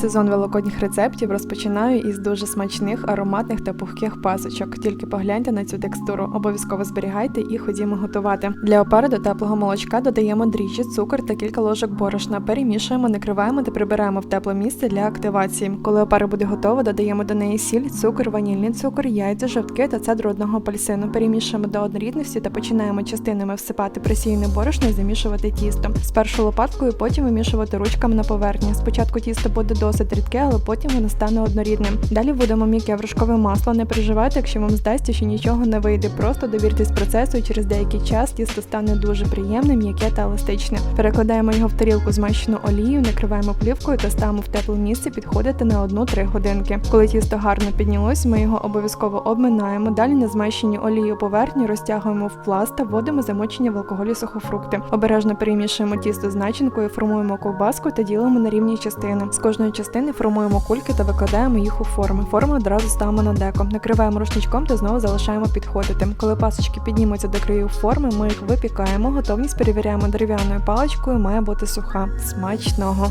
Сезон великодніх рецептів розпочинаю із дуже смачних, ароматних та пухких пасочок. Тільки погляньте на цю текстуру, обов'язково зберігайте і ходімо готувати. Для опари до теплого молочка додаємо дріжджі, цукор та кілька ложок борошна. Перемішуємо, накриваємо та прибираємо в тепле місце для активації. Коли опара буде готова, додаємо до неї сіль, цукор, ванільний цукор, яйця, жовтки та цедру одного апельсину. Перемішуємо до однорідності та починаємо частинами всипати присіяне борошно і замішувати тісто. Спершу лопаткою, потім вимішувати ручками на поверхні. Спочатку тісто буде досить рідке, але потім воно стане однорідним. Далі вводимо м'яке вершкове масло. Не переживайте, якщо вам здасться, що нічого не вийде. Просто довіртесь процесу, і через деякий час тісто стане дуже приємним, м'яке та еластичне. Перекладаємо його в тарілку змащену олією, накриваємо плівкою та ставимо в тепле місце підходити на 1-3 годинки. Коли тісто гарно піднялось, ми його обов'язково обминаємо. Далі на змащені олією поверхні розтягуємо в пласт та вводимо замочені в алкоголі сухофрукти. Обережно перемішуємо тісто з начинкою, формуємо ковбаску та ділимо на рівні частини. З кожної частини формуємо кульки та викладаємо їх у форми. Форму одразу ставимо на деко, накриваємо рушничком та знову залишаємо підходити. Коли пасочки піднімуться до краю форми, ми їх випікаємо. Готовність перевіряємо дерев'яною паличкою, має бути суха. Смачного!